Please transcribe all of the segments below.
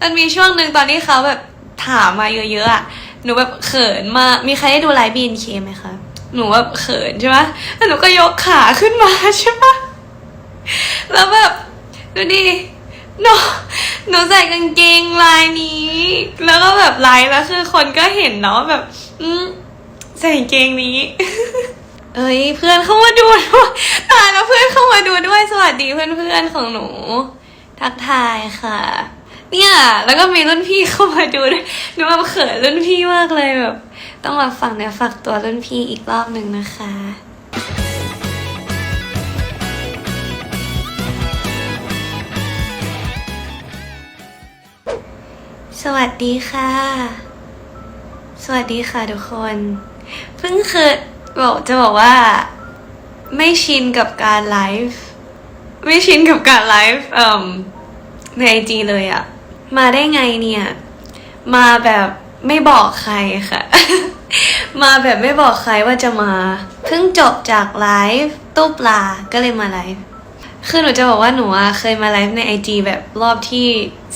มันมีช่วงหนึ่งตอนที่เขาแบบถามมาเยอะๆอะหนูแบบเขินมามีใครได้ดูไลฟ์บีนเคไหมคะหนูแบบเขินใช่ปะแล้วหนูก็ยกขาขึ้นมาใช่ปะแล้วแบบดูดิหนูหนูใส่กางเกงลายนี้ แล้วก็แบบไลฟ์แล้วคือคนก็เห็นเนาะแบบ อืมใส่กางเกงนี้ เอ้ยเพื่อนเข้ามาดูด้วยตายแล้วเพื่อนเข้ามาดูด้วยสวัสดีเพื่อนๆของหนู ทักทายค่ะ เนี่ย แล้วก็มีรุ่นพี่เข้ามาดูด้วยหนูแบบเขินรุ่นพี่มากเลยแบบ ต้องมาฟังเนี่ยฝากตัวรุ่นพี่อีกรอบหนึ่งนะคะสวัสดีค่ะ สวัสดีค่ะทุกคน เพิ่งเคยบอกจะบอกว่า ไม่ชินกับการไลฟ์ ไม่ชินกับการไลฟ์ในไอจีเลยอะ มาได้ไงเนี่ย มาแบบไม่บอกใครค่ะ มาแบบไม่บอกใครว่าจะมา เพิ่งจบจากไลฟ์ตู้ปลาก็เลยมาไลฟ์คือหนูจะบอกว่าหนูอะเคยมาไลฟ์ในไอจแบบรอบที่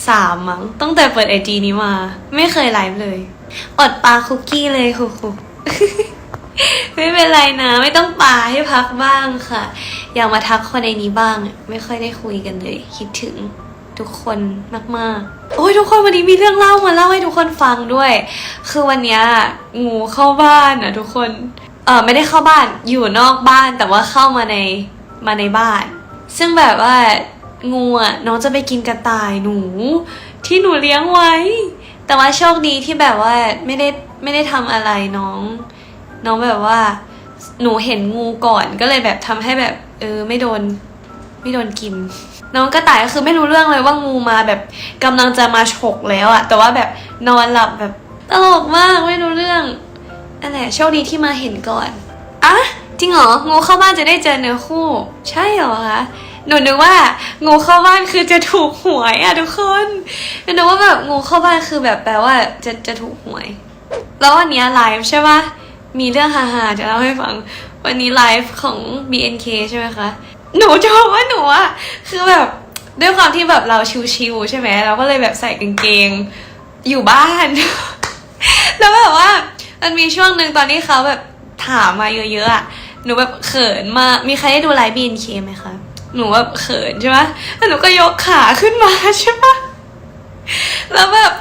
สามมั้งตั้งแต่เปิดไอจนี้มา ไม่เคยไลฟ์เลย อดปลาคุกกี้เลยคุกไม่เป็นไรนะ ไม่ต้องปลาให้พักบ้างค่ะ อยากมาทักคนในนี้บ้าง ไม่ค่อยได้คุยกันเลย คิดถึง ทุกคนมากๆ โอ้ยทุกคนวันนี้มีเรื่องเล่ามาเล่าให้ทุกคนฟังด้วย คือวันเนี้ยงูเข้าบ้านอะทุกคนเออไม่ได้เข้าบ้านอยู่นอกบ้านแต่ว่าเข้ามาในมาในบ้าน ซึ่งแบบว่างูอะน้องจะไปกินกระต่ายหนู ที่หนูเลี้ยงไว้ แต่ว่าโชคดีที่แบบว่าไม่ได้ไม่ได้ทำอะไรน้อง น้องแบบว่า หนูเห็นงูก่อนก็เลยแบบทำให้แบบ เออไม่โดน ไม่โดนกิน น้องกระต่ายก็คือไม่รู้เรื่องเลยว่างูมาแบบกำลังจะมาฉกแล้วอะแต่ว่าแบบนอนหลับแบบตลกมากไม่รู้เรื่องนั่นแหละโชคดีที่มาเห็นก่อนอะจริงเหรองูเข้าบ้านจะได้เจอเนื้อคู่ ใช่เหรอคะหนูนึกว่างูเข้าบ้านคือจะถูกหวยอะทุกคนหนูนึกว่าแบบงูเข้าบ้านคือแบบแปลว่าจะจะถูกหวย แล้ววันนี้ไลฟ์ใช่ปะมีเรื่องฮาๆจะเล่าให้ฟัง วันนี้ไลฟ์ของ BNK ใช่ไหมคะ หนูจะบอกว่าหนูอะคือแบบด้วยความที่แบบเราชิวๆใช่ไหมเราก็เลยแบบใส่กางเกงอยู่บ้าน แล้วแบบว่า มันมีช่วงหนึ่งตอนที่เขาแบบถามมาเยอะๆอะหนูแบบเขินมามีใครได้ดูไลฟ์ BNK ไหมคะหนูแบบเขินใช่ปะแล้วหนูก็ยกขาขึ้นมาใช่ปะแล้วแบบ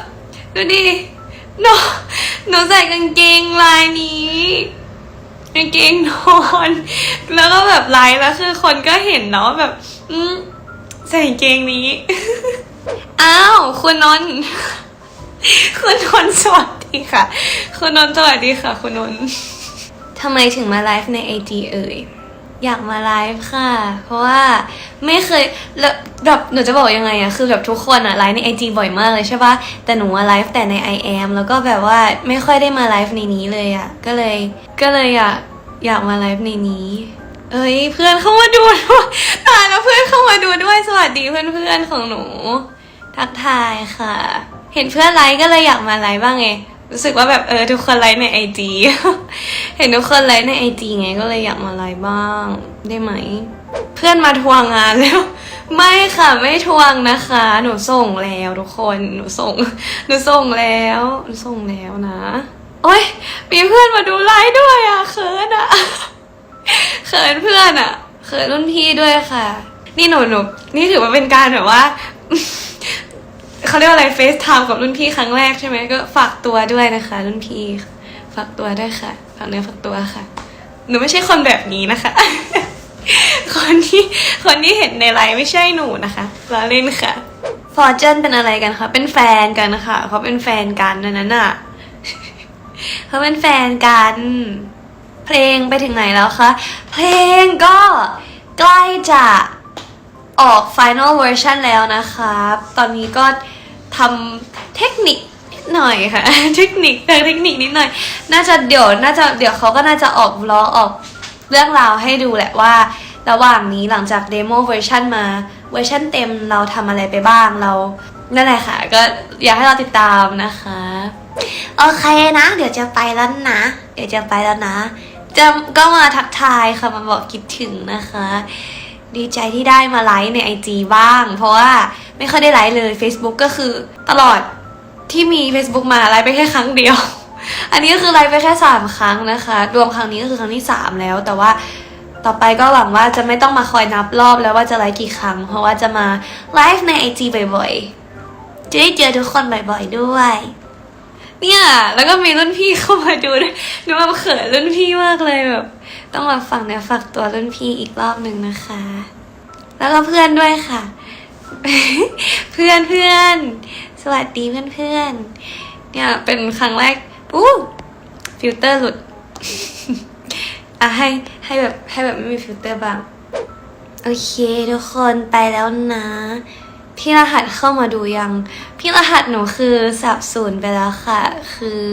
ดูดิหนูหนูใส่กางเกงลายนี้ กางเกงนอน แล้วก็แบบไลฟ์แล้วคือคนก็เห็นเนาะแบบ อืมใส่กางเกงนี้ อ้าวคุณนนท์คุณนนท์สวัสดีค่ะ คุณนนท์สวัสดีค่ะ คุณนนท์ทำไมถึงมาไลฟ์ในไอจีเอ่ย อยากมาไลฟ์ค่ะ เพราะว่าไม่เคยแล้วแบบหนูจะบอกยังไงอะคือแบบทุกคนอะไลฟ์ในไอจีบ่อยมากเลยใช่ปะแต่หนูอะไลฟ์แต่ใน I am แล้วก็แบบว่าไม่ค่อยได้มาไลฟ์ในนี้เลยอะก็เลย ก็เลยอยากอยากมาไลฟ์ในนี้ เอ้ยเพื่อนเข้ามาดูด้วยตายแล้วเพื่อนเข้ามาดูด้วยสวัสดีเพื่อนๆของหนู ทักทายค่ะ เห็นเพื่อนไลฟ์ก็เลยอยากมาไลฟ์บ้างไง รู้สึกว่าแบบเออทุกคนไลฟ์ในไอจีเห็นทุกคนไลฟ์ในไอจีไงก็เลยอยากมาไลฟ์บ้าง ได้ไหม เพื่อนมาทวงงานแล้ว ไม่ค่ะไม่ทวงนะคะ หนูส่งแล้วทุกคนหนูส่งหนูส่งแล้วหนูส่งแล้วนะ โอ้ยมีเพื่อนมาดูไลฟ์ด้วยอะเขินอะเขินเพื่อนอะเขินรุ่นพี่ด้วยค่ะ นี่หนูหนูนี่ถือว่าเป็นการแบบว่า เขาเรียกว่าอะไรเฟซไทม์กับรุ่นพี่ครั้งแรกใช่ไหมก็ฝากตัวด้วยนะคะ รุ่นพี่ฝากตัวด้วยค่ะฝากเนื้อฝากตัวค่ะ หนูไม่ใช่คนแบบนี้นะคะ คนที่คนที่เห็นในไลฟ์ไม่ใช่หนูนะคะล้อเล่นค่ะฟอร์เจนเป็นอะไรกันคะเป็นแฟนกันนะคะเขาเป็นแฟนกันนั้นน่ะเขาเป็นแฟนกัน เพลงไปถึงไหนแล้วคะเพลงก็ใกล้จะ ออก Final Version แล้วนะครับ ตอนนี้ก็ทำเทคนิคนิดหน่อยค่ะ เทคนิคทางเทคนิคนิดหน่อย น่าจะเดี๋ยวน่าจะเดี๋ยวเขาก็น่าจะออกวลอออกเรื่องราวให้ดูแหละว่า ระหว่างนี้หลังจากเดโมเวอร์ชันมาเวอร์ชันเต็มเราทำอะไรไปบ้างเรานั่นแหละค่ะ ก็อยากให้เราติดตามนะคะ โอเคนะ เดี๋ยวจะไปแล้วนะ เดี๋ยวจะไปแล้วนะจะก็มาทักทายค่ะมาบอกคิดถึงนะคะ ดีใจที่ได้มาไลฟ์ในไอจีบ้าง เพราะว่าไม่ค่อยได้ไลฟ์เลย Facebook ก็คือตลอดที่มี Facebook มาไลฟ์ไปแค่ครั้งเดียว อันนี้ก็คือไลฟ์ไปแค่สามครั้งนะคะ รวมครั้งนี้ก็คือครั้งที่สามแล้ว แต่ว่าต่อไปก็หวังว่าจะไม่ต้องมาคอยนับรอบแล้วว่าจะไลฟ์กี่ครั้ง เพราะว่าจะมาไลฟ์ใน IG บ่อยๆ จะได้เจอทุกคนบ่อยๆด้วย เนี่ย แล้วก็มีรุ่นพี่เข้ามาดูด้วยหนูแบบเขินรุ่นพี่มากเลยแบบต้องมาฟังเนี่ยฝากตัวรุ่นพี่อีกรอบหนึ่งนะคะ แล้วก็เพื่อนด้วยค่ะ เพื่อนเพื่อนสวัสดีเพื่อนเพื่อนเนี่ยเป็นครั้งแรกอู้ฟิลเตอร์หลุดอะให้ให้แบบให้แบบไม่มีฟิลเตอร์บ้าง โอเค ทุกคนไปแล้วนะ พี่รหัสเข้ามาดูยัง พี่รหัสหนูคือสับสูนไปแล้วค่ะ คือ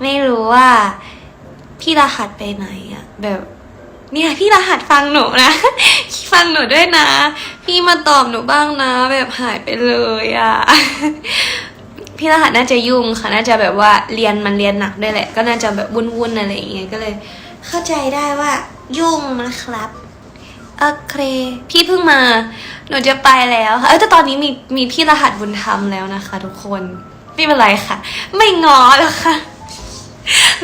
ไม่รู้ว่าพี่รหัสไปไหนอะแบบเนี่ยพี่รหัสฟังหนูนะฟังหนูด้วยนะ พี่มาตอบหนูบ้างนะ แบบหายไปเลยอะพี่รหัสน่าจะยุ่งค่ะน่าจะแบบว่าเรียนมันเรียนหนักด้วยแหละ ก็น่าจะแบบวุ่นๆอะไรอย่างเงี้ยก็เลย เข้าใจได้ว่ายุ่งนะครับ โอเค พี่เพิ่งมา หนูจะไปแล้วเออแต่ตอนนี้มีมีพี่รหัสบุญธรรมแล้วนะคะ ทุกคน ไม่เป็นไรค่ะ ไม่งอแล้วค่ะ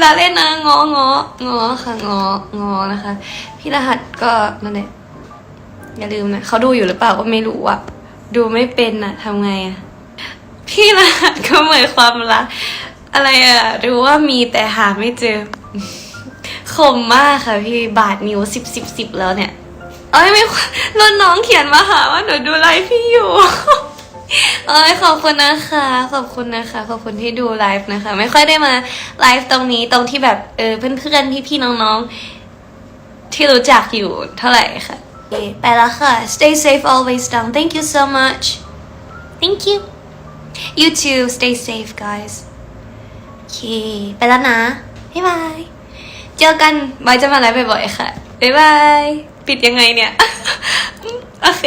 ลาเล่นนะงององอค่ะงองอนะคะ พี่รหัสก็นั่นแหละอย่าลืมนะเขาดูอยู่หรือเปล่าก็ไม่รู้อะดูไม่เป็นนะทำไงอะพี่รหัสก็เหมือนความรักอะไรอะรู้ว่ามีแต่หาไม่เจอคมมากค่ะพี่บาทนิ้วสิบสิบสิบแล้วเนี่ย อ้ยม่รุ่นน้องเขียนมาหาว่าหนูดูไลฟ์พี่อยู่ เอ้ยขอบคุณนะคะ ขอบคุณนะคะ ขอบคุณที่ดูไลฟ์นะคะ ไม่ค่อยได้มาไลฟ์ตรงนี้ตรงที่แบบเออเพื่อนๆพี่ๆน้องๆ ที่รู้จักอยู่เท่าไหร่ค่ะไปแล้วค่ะ stay safe always down thank you so much thank you you too stay safe guys โอเค ไปแล้วนะบ๊ายบาย เจอกันไว้จะมาไลฟ์บ่อยๆค่ะบ๊ายบาย ปิดยังไงเนี่ย โอเค